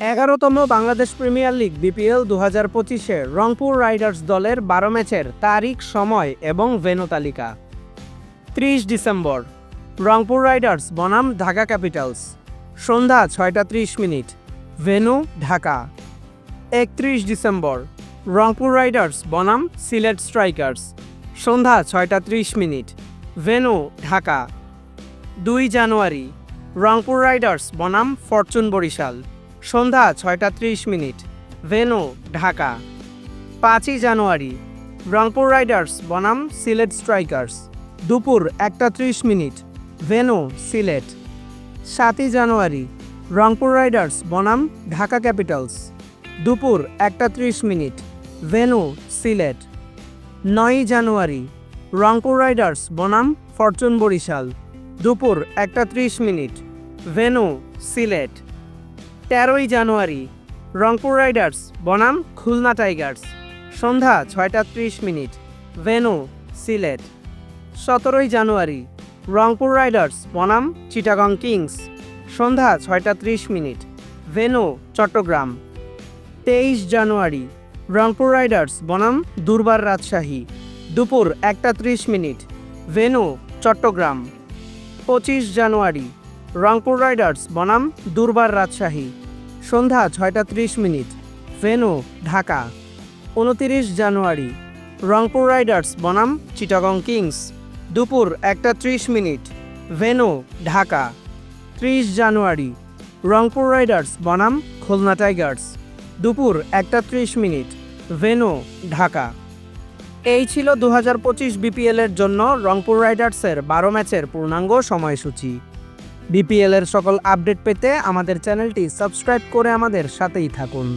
এগারোতম Bangladesh premier league, BPL দু হাজার পঁচিশে রংপুর রাইডার্স দলের বারো ম্যাচের তারিখ, সময় এবং ভেনু তালিকা। ত্রিশ ডিসেম্বর, রংপুর রাইডার্স, বনাম, ঢাকা ক্যাপিটালস। সন্ধ্যা ছয়টা ত্রিশ মিনিট ভেনু ঢাকা। একত্রিশ ডিসেম্বর, রংপুর রাইডার্স, বনাম, সিলেট স্ট্রাইকার্স। সন্ধ্যা ছয়টা ত্রিশ মিনিট ভেনু ঢাকা। দুই জানুয়ারি, রংপুর রাইডার্স, বনাম, ফরচুন বরিশাল। সন্ধ্যা ছয়টা ত্রিশ মিনিট ভেনু ঢাকা। পাঁচই জানুয়ারি, রংপুর রাইডার্স বনাম সিলেট স্ট্রাইকার্স দুপুর একটা ত্রিশ মিনিট ভেনু সিলেট। সাতই জানুয়ারি, রংপুর রাইডার্স বনাম ঢাকা ক্যাপিটালস দুপুর একটা ত্রিশ মিনিট ভেনু সিলেট। নয়ই জানুয়ারি, রংপুর রাইডার্স বনাম ফরচুন বরিশাল। দুপুর একটা ত্রিশ মিনিট ভেনু সিলেট। তেরোই জানুয়ারি, রংপুর রাইডার্স, বনাম, খুলনা টাইগার্স। সন্ধ্যা ছয়টা ত্রিশ মিনিট, ভেনু, সিলেট। সতেরোই জানুয়ারি, রংপুর রাইডার্স, বনাম, চিটাগং কিংস। সন্ধ্যা ছয়টা ত্রিশ মিনিট, ভেনু, চট্টগ্রাম। তেইশ জানুয়ারি, রংপুর রাইডার্স, বনাম, দুর্বার রাজশাহী। দুপুর একটা ত্রিশ মিনিট, ভেনু, চট্টগ্রাম। পঁচিশ জানুয়ারি রংপুর রাইডার্স, বনাম, দুর্বার রাজশাহী। সন্ধ্যা ছয়টা ত্রিশ মিনিট, ভেনু, ঢাকা। উনতিরিশ জানুয়ারি, রংপুর রাইডার্স, বনাম, চিটাগং কিংস। দুপুর একটা ত্রিশ মিনিট, ভেনু, ঢাকা। ত্রিশ জানুয়ারি, রংপুর রাইডার্স, বনাম, খুলনা টাইগার্স। দুপুর একটা ত্রিশ মিনিট, ভেনু, ঢাকা। এই ছিল দু হাজার পঁচিশ বিপিএলের জন্য রংপুর রাইডার্সের বারো ম্যাচের পূর্ণাঙ্গ সময়সূচি। বিপিএলের সকল আপডেট পেতে আমাদের চ্যানেলটি সাবস্ক্রাইব করে আমাদের সাথেই থাকুন।